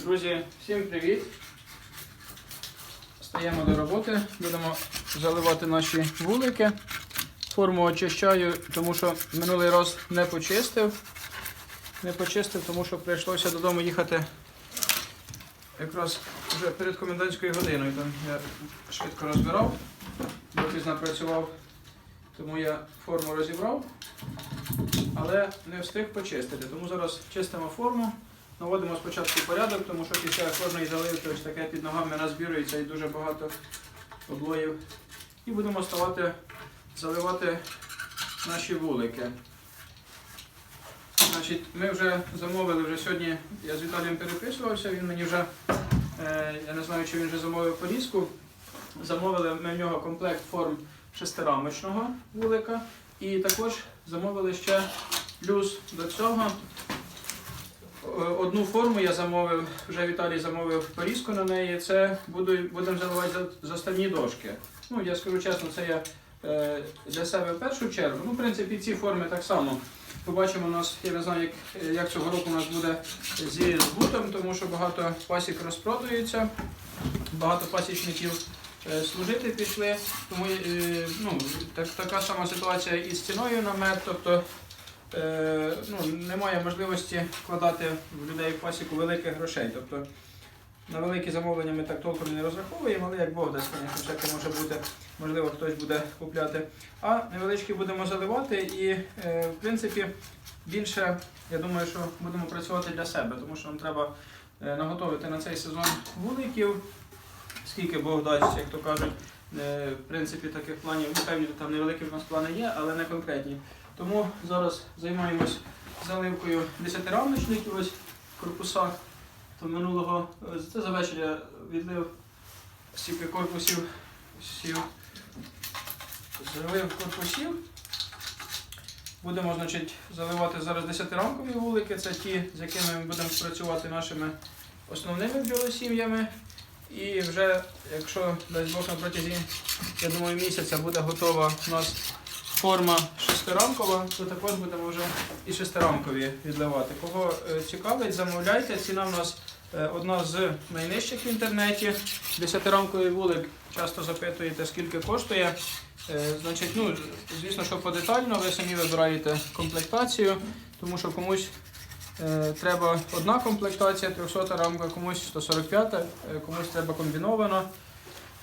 Друзі, всім привіт! Стаємо до роботи, будемо заливати наші вулики. Форму очищаю, тому що минулий раз не почистив. Не почистив, тому що прийшлося додому їхати якраз вже перед комендантською годиною. Там я швидко розбирав, бо пізно працював, тому я форму розібрав, але не встиг почистити. Тому зараз чистимо форму. Наводимо спочатку порядок, тому що після кожної заливки ось таке під ногами назбірується і дуже багато облоїв. І будемо ставати заливати наші вулики. Значить, Ми вже замовили вже сьогодні, я з Віталієм переписувався, він мені вже, е, я не знаю, чи він вже замовив порізку. Замовили ми в нього комплект форм шестирамочного вулика. І також замовили ще плюс до цього Одну форму я замовив, вже Віталій замовив порізку на неї. Це буду, будемо заливати заставні дошки. Ну, я скажу чесно, це я е, для себе в першу чергу. Ну, в принципі, ці форми так само. Побачимо у нас, я не знаю, як, як цього року у нас буде зі збутом, тому що багато пасік розпродаються, багато пасічників е, служити пішли. Тому е, ну, так, така сама ситуація і з ціною на мед. Тобто е, ну, немає можливості вкладати в людей в пасіку великих грошей. Тобто на великі замовлення ми так толком не розраховуємо, але як Бог дасть, звісно, всяке може бути, можливо, хтось буде купляти. А невеличкі будемо заливати і, е, в принципі, більше, я думаю, що будемо працювати для себе, тому що нам треба е, наготовити на цей сезон вуликів, скільки Бог дасть, як то кажуть. Е, В принципі, таких планів, ну, певні там невеликі в нас плани є, але не конкретні. Тому зараз займаємось заливкою десятирамочників, ось корпуса. То минулого е, це за вечір я відлив стільки корпусів, сів, залив корпусів. Будемо значить, заливати зараз десятирамкові вулики, це ті, з якими ми будемо працювати нашими основними бджолосім'ями. І вже, якщо дасть Бог на протязі, я думаю, місяця буде готова у нас форма шестирамкова, то також будемо вже і шестирамкові відливати. Кого е, цікавить, замовляйте. Ціна в нас е, одна з найнижчих в інтернеті. Десятирамковий вулик часто запитуєте, скільки коштує. Е, Значить, ну, звісно, що подетально, ви самі вибираєте комплектацію, тому що комусь треба одна комплектація, 300 рамка, комусь 145, е, комусь треба комбіновано.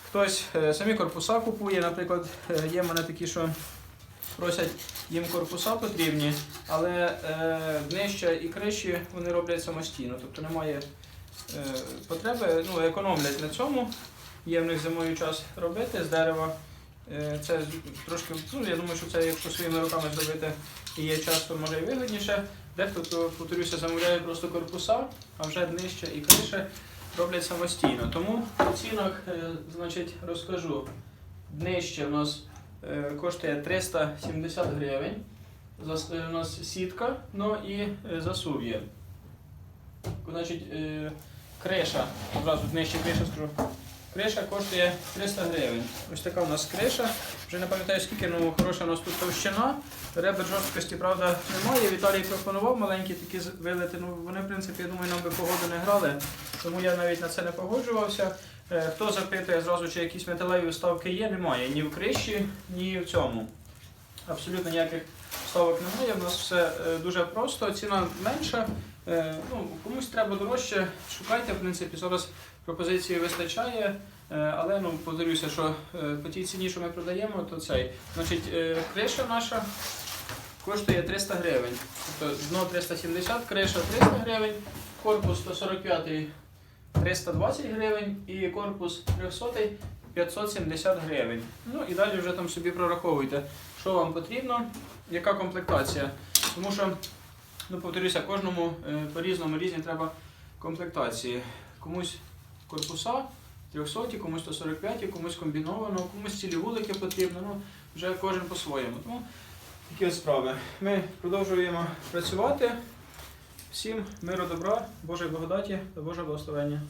Хтось самі корпуса купує, наприклад, є в мене такі, що просять їм корпуса потрібні, але е, днища і криші вони роблять самостійно, тобто немає е, потреби, ну, економлять на цьому. Є в них зимою час робити з дерева. Е, Це трошки, ну я думаю, що це якщо своїми руками зробити і є час, то може і вигідніше. Дехто, то, повторюся, замовляє просто корпуса, а вже днище і криша роблять самостійно. Тому оцінок, е, значить, розкажу. Днище у нас коштує 370 гривень. Е, У нас сітка, ну і е, засув є. Значить, е, криша, одразу нижче криша скажу. Криша коштує 300 гривень. Ось така у нас криша. Вже не пам'ятаю скільки, ну хороша у нас тут товщина. Ребер жорсткості, правда, немає. Віталій пропонував маленькі такі вилити. Ну вони, в принципі, я думаю, нам би погоду не грали, тому я навіть на це не погоджувався. Е, Хто запитує зразу, чи якісь металеві вставки є, немає ні в криші, ні в цьому. Абсолютно ніяких вставок немає. У нас все е, дуже просто, ціна менша. Е, Ну, комусь треба дорожче, шукайте, в принципі, зараз пропозиції вистачає. Але ну, повторюся, що по тій ціні, що ми продаємо, то цей. Значить, криша наша коштує 300 гривень. Тобто дно 370, криша 300 гривень, корпус 145 320 гривень і корпус 300 570 гривень. Ну і далі вже там собі прораховуйте, що вам потрібно, яка комплектація. Тому що, ну повторюся, кожному е, по-різному різні треба комплектації. Комусь корпуса 300, комусь 145, комусь комбіновано, комусь цілі вулики потрібно. Ну, вже кожен по-своєму. Тому такі от справи. Ми продовжуємо працювати. Всім миру, добра, Божої благодаті та Божого благословення.